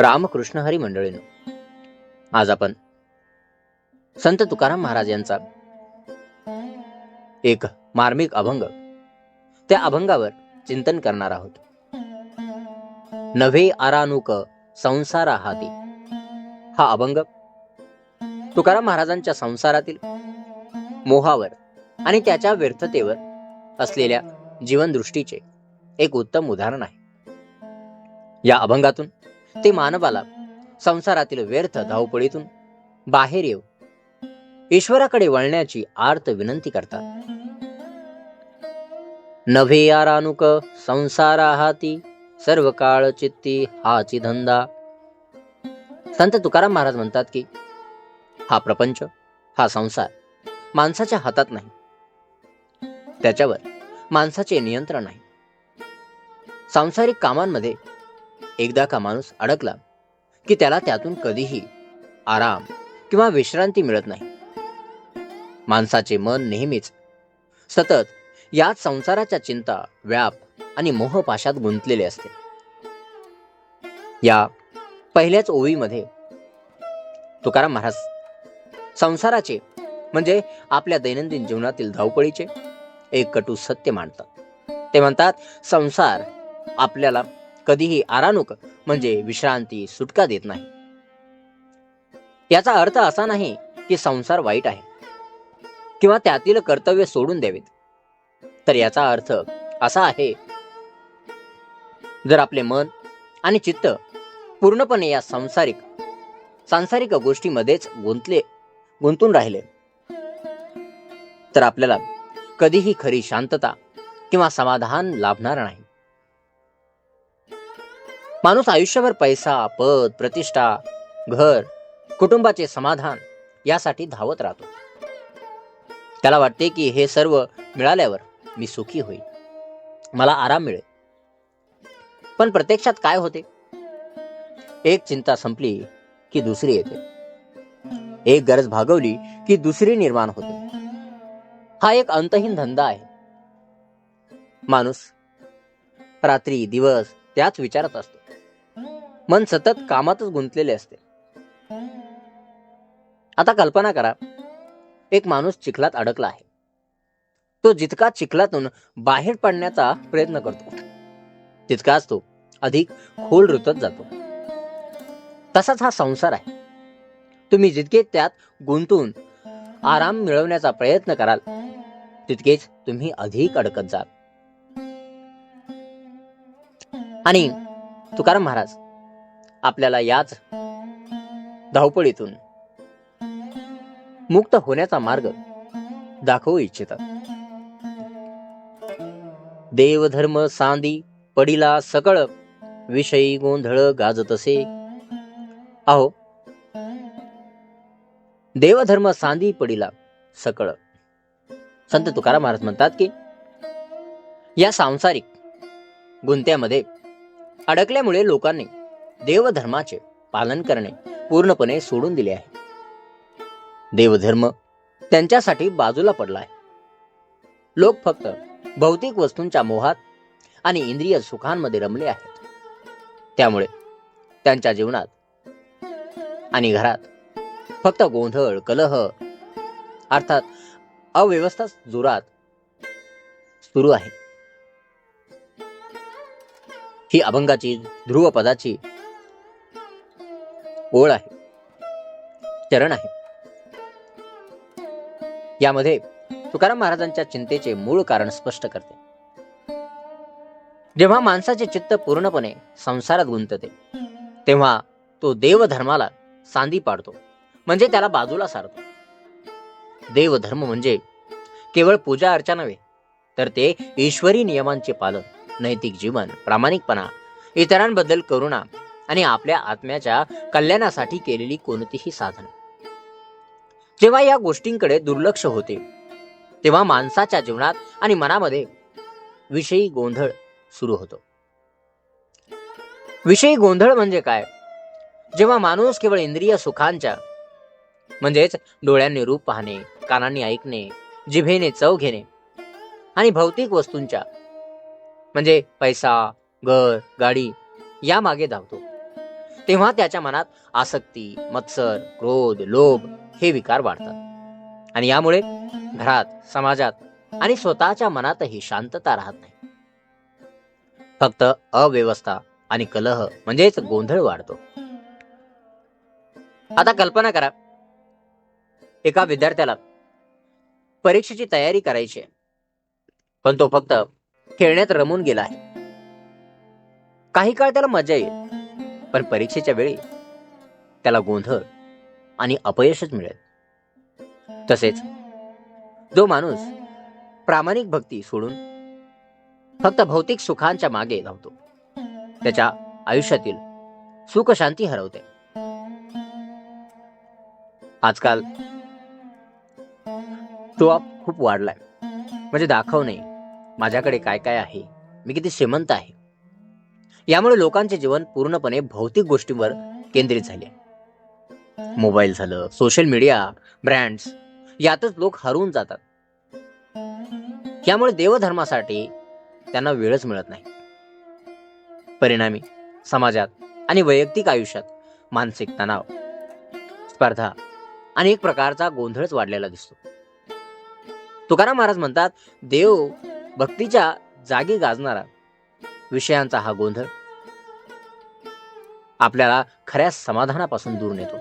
रामकृष्ण हरी मंडळीनो आज आपण संत तुकाराम महाराज यांचा एक मार्मिक अभंग त्या अभंगावर चिंतन करणार आहोत. नव्हे आरानुक संसारा हाती. हा अभंग तुकाराम महाराजांच्या संसारातील मोहावर आणि त्याच्या व्यर्थतेवर असलेल्या जीवनदृष्टीचे एक उत्तम उदाहरण आहे. या अभंगातून ते मानवाला संसारातील व्यर्थ धावपळीतून बाहेर येऊ. ईश्वराकडे वळण्याची आर्त विनंती करतात. नव्हे यारानुक संसारा हाती सर्व काळ चित्ती हाची धंदा. संत तुकाराम महाराज म्हणतात की हा प्रपंच हा संसार माणसाच्या हातात नाही. त्याच्यावर माणसाचे नियंत्रण नाही. सांसारिक कामांमध्ये एकदा का माणूस अडकला की त्याला त्यातून कधीही आराम किंवा विश्रांती मिळत नाही. माणसाचे मन नेहमीच सतत याच संसाराच्या चिंता व्याप आणि मोहपाशात गुंतलेले असते. या पहिल्याच ओळीमध्ये तुकाराम महाराज संसाराचे म्हणजे आपल्या दैनंदिन जीवनातील धावपळीचे एक कटू सत्य मांडतात. ते म्हणतात संसार आपल्याला कधीही आरानुक म्हणजे विश्रांती सुटका देत नाही. याचा अर्थ असा नाही की संसार वाईट आहे किंवा त्यातील कर्तव्य सोडून द्यावेत. तर याचा अर्थ असा आहे जर आपले मन आणि चित्त पूर्णपणे या संसारिक सांसारिक गोष्टीमध्येच गुंतले गुंतून राहिले तर आपल्याला कधीही खरी शांतता किंवा समाधान लाभणार नाही. माणूस आयुष्यभर पैसा पद प्रतिष्ठा घर कुटुंबाचे समाधान यासाठी धावत राहतो. त्याला वाटते की हे सर्व मिळाल्यावर मी सुखी होईल मला आराम मिळेल. पण प्रत्यक्षात काय होते? एक चिंता संपली की दुसरी येते. एक गरज भागवली की दुसरी निर्माण होते. हा एक अंतहीन धंदा आहे. माणूस रात्री दिवस त्याच विचारत असतो. मन सतत कामातच गुंतलेले असते. आता कल्पना करा एक माणूस चिखलात अडकला आहे. तो जितका चिखलातून बाहेर पडण्याचा प्रयत्न करतो तितकाच तो अधिक खोल रुतत जातो. तसाच हा संसार आहे. तुम्ही जितके त्यात गुंतून आराम मिळवण्याचा प्रयत्न कराल तितकेच तुम्ही अधिक अडकत जाल. आणि तुकाराम महाराज आपल्याला याच धावपळीतून मुक्त होण्याचा मार्ग दाखवू इच्छितात. देवधर्म सांदी पडिला सकळ विषयी गोंधळ गाजत असे आहो देवधर्म सांदी पडिला सकळ. संत तुकाराम महाराज म्हणतात की या सांसारिक गुंत्यामध्ये अडकल्यामुळे लोकांनी देवधर्माचे पालन करणे पूर्णपणे सोडून दिले आहे. देवधर्म त्यांच्यासाठी बाजूला पडला आहे. लोक फक्त भौतिक वस्तूंच्या मोहात आणि इंद्रिय सुखांमध्ये रमले आहेत. त्यामुळे त्यांच्या जीवनात आणि घरात फक्त गोंधळ कलह अर्थात अव्यवस्था जोरात सुरू आहे. ही अभंगाची ध्रुवपदाची ओळ आहे. चरण आहे. यामध्ये तुकाराम महाराजांच्या चिंतेचे मूळ कारण स्पष्ट करते. जेव्हा माणसाचे चित्त पूर्णपणे संसारात गुंतते तेव्हा तो देवधर्माला सांदी पाडतो म्हणजे त्याला बाजूला सारतो. देवधर्म म्हणजे केवळ पूजा अर्चा नव्हे तर ते ईश्वरी नियमांचे पालन नैतिक जीवन प्रामाणिकपणा इतरांबद्दल करुणा आणि आपल्या आत्म्याच्या कल्याणासाठी केलेली कोणतीही साधन. जेव्हा या गोष्टींकडे दुर्लक्ष होते तेव्हा माणसाच्या जीवनात आणि मनामध्ये विषयी गोंधळ सुरू होतो. विषयी गोंधळ म्हणजे काय? जेव्हा माणूस केवळ इंद्रिय सुखांच्या म्हणजेच डोळ्यांनी रूप पाहणे कानांनी ऐकणे जिभेने चव घेणे आणि भौतिक वस्तूंच्या म्हणजे पैसा घर गाडी यामागे धावतो. तेव्हा त्याच्या मनात आसक्ती मत्सर क्रोध लोभ हे विकार वाढतात. आणि यामुळे घरात समाजात आणि स्वतःच्या मनातही शांतता राहत नाही. फक्त अव्यवस्था आणि कलह म्हणजेच गोंधळ वाढतो. आता कल्पना करा एका विद्यार्थ्याला परीक्षेची तयारी करायची आहे पण तो फक्त खेळण्यात रमून गेला आहे. काही काळ त्याला मजा येईल. पण परीक्षेच्या वेळी त्याला गोंधळ आणि अपयशच मिळेल. तसेच जो माणूस प्रामाणिक भक्ती सोडून फक्त भौतिक सुखांच्या मागे धावतो त्याच्या आयुष्यातील सुख शांती हरवते. आजकाल तो आप खूप वाढलाय. म्हणजे दाखवणे माझ्याकडे काय काय आहे? मी किती श्रीमंत आहे. यामुळे लोकांचे जीवन पूर्णपणे भौतिक गोष्टींवर केंद्रित झाले. मोबाईल झालं सोशल मीडिया ब्रँड्स यातच लोक हरवून जातात. यामुळे देवधर्मासाठी त्यांना वेळच मिळत नाही. परिणामी समाजात आणि वैयक्तिक आयुष्यात मानसिक तणाव स्पर्धा आणि एक प्रकारचा गोंधळच वाढलेला दिसतो. तुकाराम महाराज म्हणतात देव भक्तीच्या जागी गाजणारा विषयांचा हा गोंधळ आपल्याला खऱ्या समाधानापासून दूर नेतो.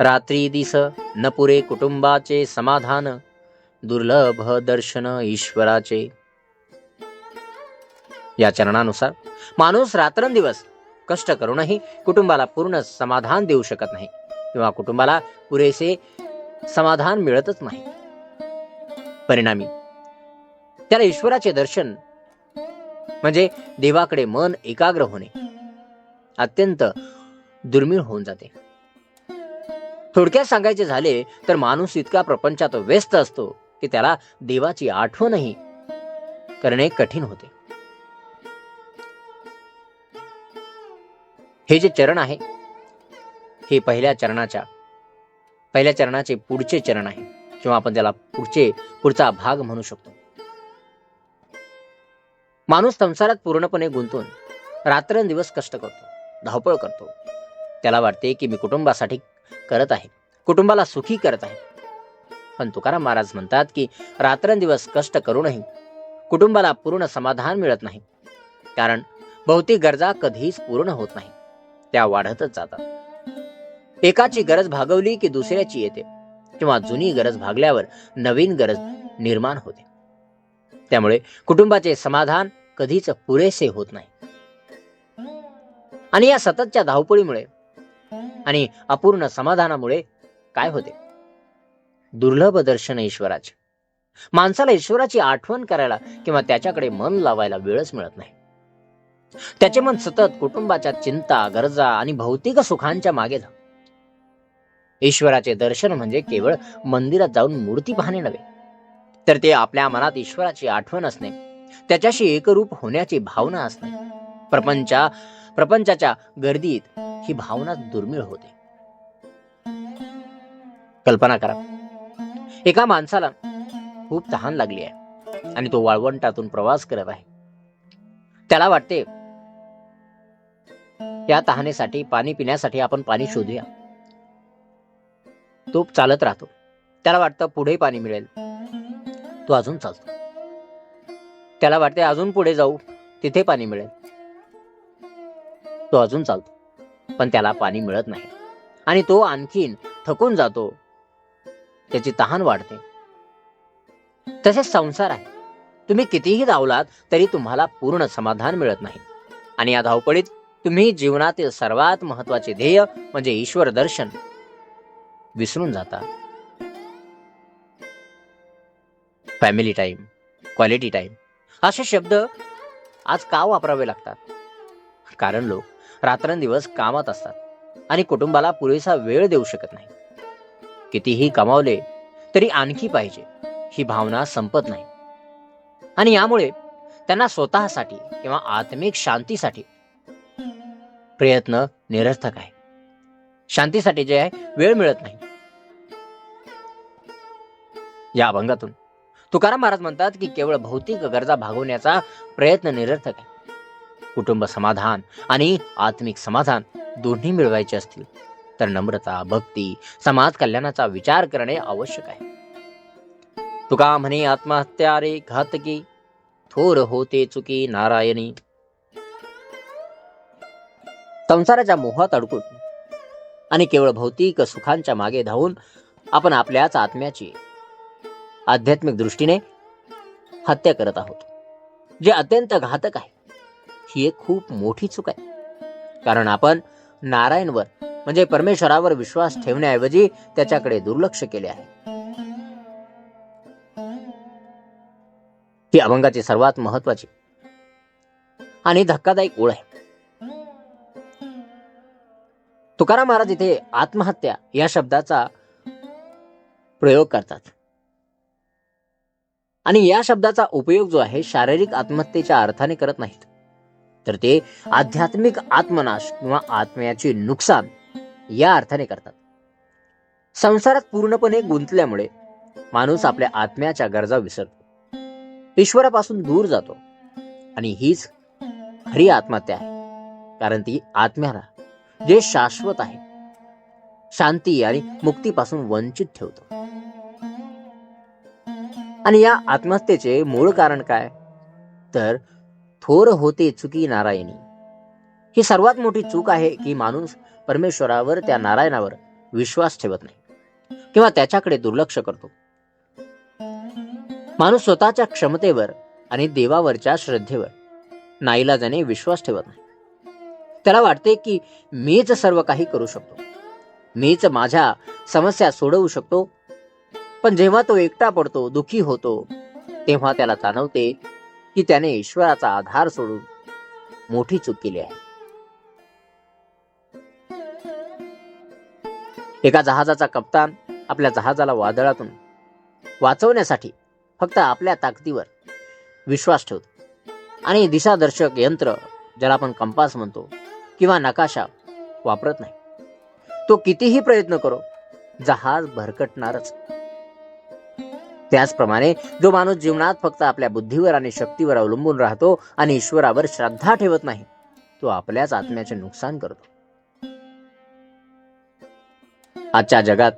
रात्री दिस न पुरे कुटुंबाचे समाधान दुर्लभ दर्शन ईश्वराचे. या चरणानुसार माणूस रात्रंदिवस कष्ट करूनही कुटुंबाला पूर्ण समाधान देऊ शकत नाही किंवा कुटुंबाला पुरेसे समाधान मिळतच नाही. परिणामी त्याला ईश्वराचे दर्शन म्हणजे देवाकडे मन एकाग्र होणे अत्यंत दुर्मिळ होऊन जाते. थोडक्यात सांगायचे झाले तर माणूस इतका प्रपंचात व्यस्त असतो की त्याला देवाची आठवणही करणे कठीण होते. हे जे चरण आहे हे पहिल्या चरणाच्या पहिल्या चरणाचे पुढचे चरण आहे किंवा आपण त्याला पुढचे पुढचा भाग म्हणू शकतो. माणूस संसारात पूर्णपणे गुंतून रात्रंदिवस कष्ट करतो. धावपळ करतो. त्याला वाटते की मी कुटुंबासाठी करत आहे. कुटुंबाला सुखी करत आहे. पण तुकाराम महाराज म्हणतात की रात्रंदिवस कष्ट करूनही कुटुंबाला पूर्ण समाधान मिळत नाही. कारण भौतिक गरजा कधीच पूर्ण होत नाही. त्या वाढतच जातात. एकाची गरज भागवली की दुसऱ्याची येते. किंवा जुनी गरज भागल्यावर नवीन गरज निर्माण होते. त्यामुळे कुटुंबाचे समाधान कधीच पुरेसे होत नाही. आणि या सततच्या धावपळीमुळे आणि अपूर्ण समाधानामुळे काय होते? दुर्लभ दर्शन ईश्वराचे. माणसाला ईश्वराची आठवण करायला किंवा त्याच्याकडे मन लावायला वेळच मिळत नाही. त्याचे मन सतत कुटुंबाच्या चिंता गरजा आणि भौतिक सुखांच्या मागे धाव ईश्वराचे दर्शन म्हणजे केवळ मंदिरात जाऊन मूर्ती पाहणे नव्हे तर ते आपल्या मनात ईश्वराची आठवण असणे त्याच्याशी एकरूप होण्याची भावना असणे. प्रपंचा प्रपंचाच्या गर्दीत ही भावना दुर्मिळ होते. कल्पना करा एका माणसाला खूप तहान लागली आहे आणि तो वाळवंटातून प्रवास करत आहे. त्याला वाटते या तहानेसाठी पाणी पिण्यासाठी आपण पाणी शोधूया. तो चालत राहतो. त्याला वाटतं पुढे पाणी मिळेल. तो अजून चालतो. त्याला वाटते अजून पुढे जाऊ तिथे पाणी मिळेल. तो अजून चालतो. पण त्याला पाणी मिळत नाही. आणि तो आणखीन थकून जातो. त्याची तहान वाढते. तसेच संसार आहे. तुम्ही कितीही धावलात तरी तुम्हाला पूर्ण समाधान मिळत नाही. आणि या धावपळीत तुम्ही जीवनातील सर्वात महत्त्वाचे ध्येय म्हणजे ईश्वर दर्शन विसरून जाता. फॅमिली टाइम क्वालिटी टाइम असे शब्द आज का वापरावे लागतात? कारण लोक रात्रंदिवस कामात असतात आणि कुटुंबाला पुरेसा वेळ देऊ शकत नाही. कितीही कमावले तरी आणखी पाहिजे ही भावना संपत नाही. आणि यामुळे त्यांना स्वतःसाठी किंवा आत्मिक शांतीसाठी प्रयत्न निरर्थक आहे. शांतीसाठी जे आहे वेळ मिळत नाही. या अभंगातून तुकाराम महाराज म्हणतात की केवळ भौतिक गरजा भागवण्याचा प्रयत्न निरर्थक आहे. कुटुंब समाधान आणि आत्मिक समाधान दोन्ही मिळवायचे असतील तर नम्रता भक्ती समाज कल्याणाचा विचार करणे आवश्यक आहे. तुका म्हणे आत्महत्या रे घातकी थोर होते चुकी नारायणी. संसाराच्या मोहात अडकून आणि केवळ भौतिक सुखांच्या मागे धावून आपण आपल्याच आत्म्याची आध्यात्मिक दृष्टीने हत्या करत आहोत जे अत्यंत घातक आहे. ही एक खूप मोठी चूक आहे. कारण आपण नारायणवर म्हणजे परमेश्वरावर विश्वास ठेवण्याऐवजी त्याच्याकडे दुर्लक्ष केले आहे. ही अभंगाची सर्वात महत्वाची आणि धक्कादायक ओळ आहे. तुकाराम महाराज इथे आत्महत्या या शब्दाचा प्रयोग करतात. आणि या शब्दाचा उपयोग जो आहे शारीरिक आत्महत्येच्या अर्थाने करत नाहीत. तर ते आध्यात्मिक आत्मनाश किंवा आत्म्याचे नुकसान या अर्थाने करतात. संसारात पूर्णपणे गुंतल्यामुळे माणूस आपल्या आत्म्याच्या गरजा विसरतो. ईश्वरापासून दूर जातो आणि हीच खरी आत्महत्या आहे. कारण ती आत्म्याला जे शाश्वत आहे शांती आणि मुक्तीपासून वंचित ठेवतो. आणि या आत्महत्येचे मूळ कारण काय? तर थोर होते चुकी नारायणी. ही सर्वात मोठी चूक आहे की माणूस परमेश्वरावर त्या नारायणावर विश्वास ठेवत नाही किंवा त्याच्याकडे दुर्लक्ष करतो. माणूस स्वतःच्या क्षमतेवर आणि देवावरच्या श्रद्धेवर नाईलाजाने विश्वास ठेवत नाही. त्याला वाटते की मीच सर्व काही करू शकतो. मीच माझ्या समस्या सोडवू शकतो. पण जेव्हा तो एकटा पडतो दुखी होतो तेव्हा त्याला जाणवते की त्याने ईश्वराचा आधार सोडून मोठी चूक केली आहे. एका जहाजाचा कप्तान आपल्या जहाजाला वादळातून वाचवण्यासाठी फक्त आपल्या ताकदीवर विश्वास ठेवतो. आणि दिशादर्शक यंत्र ज्याला आपण कंपास म्हणतो किंवा नकाशा वापरत नाही. तो कितीही प्रयत्न करो जहाज भरकटणारच. त्याचप्रमाणे जो माणूस जीवनात फक्त आपल्या बुद्धीवर आणि शक्तीवर अवलंबून राहतो आणि ईश्वरावर श्रद्धा ठेवत नाही तो आपल्याच आत्म्याचे नुकसान करतो. आजच्या जगात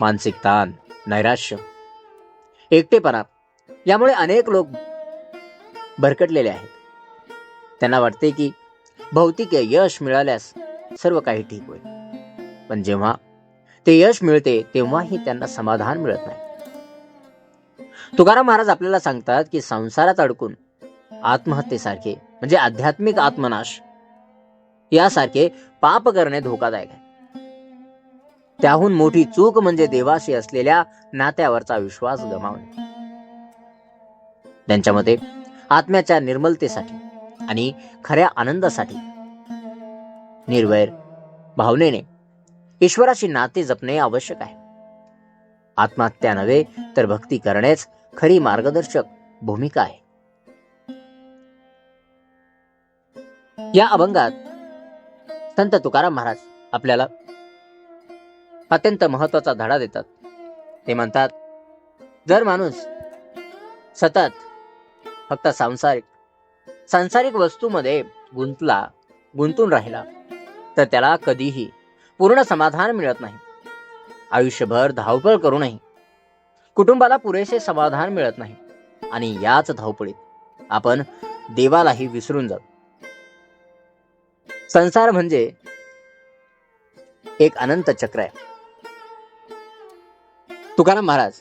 मानसिक ताण नैराश्य एकटेपणा यामुळे अनेक लोक भरकटलेले आहेत. त्यांना वाटते की भौतिक यश मिळाल्यास सर्व काही ठीक होईल. पण जेव्हा ते यश मिळते तेव्हाही त्यांना समाधान मिळत नाही. तुकाराम महाराज आपल्याला सांगतात की संसारात अडकून आत्महत्येसारखे म्हणजे आध्यात्मिक आत्मनाश यासारखे पाप करणे धोकादायक आहे. त्याहून मोठी चूक म्हणजे देवाशी असलेल्या नात्यावरचा विश्वास गमावणे. त्यांच्या मते आत्म्याच्या निर्मलतेसाठी आणि खऱ्या आनंदासाठी निर्वैर भावनेने ईश्वराशी नाते जपणे आवश्यक आहे. आत्महत्या नव्हे तर भक्ती करणेच खरी मार्गदर्शक भूमिका आहे. या अभंगात संत तुकाराम महाराज आपल्याला अत्यंत महत्त्वाचा धडा देतात. ते म्हणतात जर माणूस सतत फक्त सांसारिक सांसारिक वस्तूमध्ये गुंतला गुंतून राहिला तर त्याला कधीही पूर्ण समाधान मिळत नाही. आयुष्यभर धावपळ करूनही कुटुंबाला पुरेसे समाधान मिळत नाही. आणि याच धावपळीत आपण देवालाही विसरून जातो संसार म्हणजे एक अनंत चक्र आहे. तुकाराम महाराज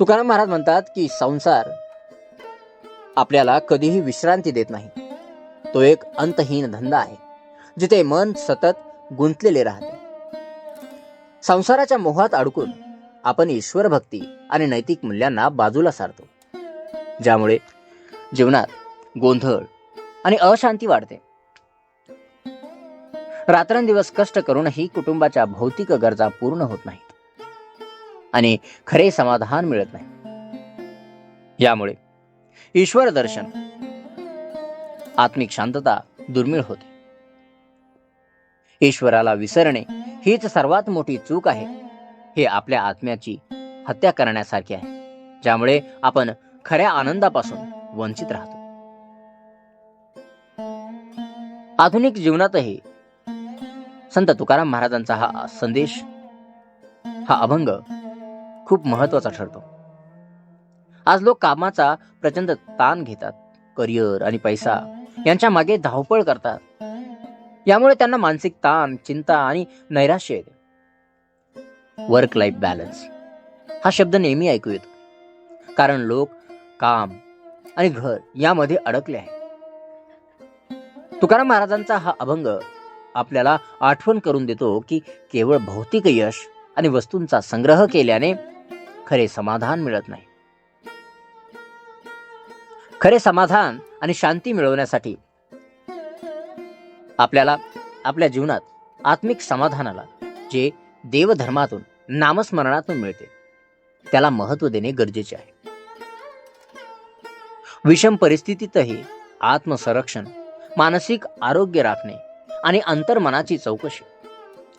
तुकाराम महाराज म्हणतात की संसार आपल्याला कधीही विश्रांती देत नाही. तो एक अंतहीन धंदा आहे जिथे मन सतत गुंतलेले राहते. संसाराच्या मोहात अडकून आपण ईश्वर भक्ती आणि नैतिक मूल्यांना बाजूला सारतो. ज्यामुळे जीवनात गोंधळ आणि अशांती वाढते. रात्रंदिवस कष्ट करूनही कुटुंबाच्या भौतिक गरजा पूर्ण होत नाहीत आणि खरे समाधान मिळत नाही. यामुळे ईश्वर दर्शन आत्मिक शांतता दुर्मिळ होते. ईश्वराला विसरणे हीच सर्वात मोठी चूक आहे. हे आपल्या आत्म्याची हत्या करण्यासारखे आहे ज्यामुळे आपण खऱ्या आनंदापासून वंचित राहतो. आधुनिक जीवनातही संत तुकाराम महाराजांचा हा संदेश हा अभंग खूप महत्त्वाचा ठरतो. आज लोक कामाचा प्रचंड ताण घेतात करिअर आणि पैसा यांच्या मागे धावपळ करतात. यामुळे त्यांना मानसिक ताण चिंता आणि नैराश्य येते. वर्क लाईफ बॅलन्स हा शब्द नेहमी ऐकू येतो. कारण लोक काम आणि घर यामध्ये अडकले आहे तुकाराम महाराजांचा हा अभंग आपल्याला आठवण करून देतो की केवळ भौतिक यश आणि वस्तूंचा संग्रह केल्याने खरे समाधान मिळत नाही. खरे समाधान आणि शांती मिळवण्यासाठी आपल्याला आपल्या जीवनात आत्मिक समाधानाला जे देवधर्मातून नामस्मरणातून मिळते. त्याला महत्त्व देणे गरजेचे आहे. विषम परिस्थितीतही आत्मसंरक्षण मानसिक आरोग्य राखणे आणि अंतर्मनाची चौकशी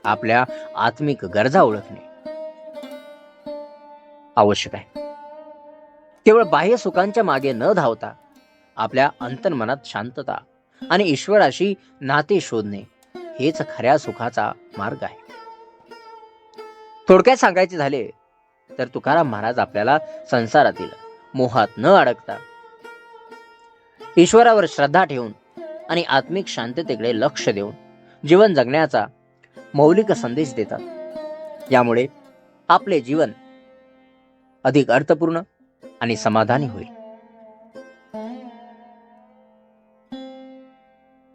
आपल्या आत्मिक गरजा ओळखणे आवश्यक आहे. केवळ बाह्य सुखांच्या मागे न धावता आपल्या अंतर्मनात शांतता आणि ईश्वराशी नाते शोधणे हेच खऱ्या सुखाचा मार्ग आहे. थोडक्यात सांगायचे झाले तर तुकाराम महाराज आपल्याला संसारातील मोहात न अडकता ईश्वरावर श्रद्धा ठेवून आणि आत्मिक शांततेकडे लक्ष देऊन जीवन जगण्याचा मौलिक संदेश देतात. यामुळे आपले जीवन अधिक अर्थपूर्ण आणि समाधानी होईल.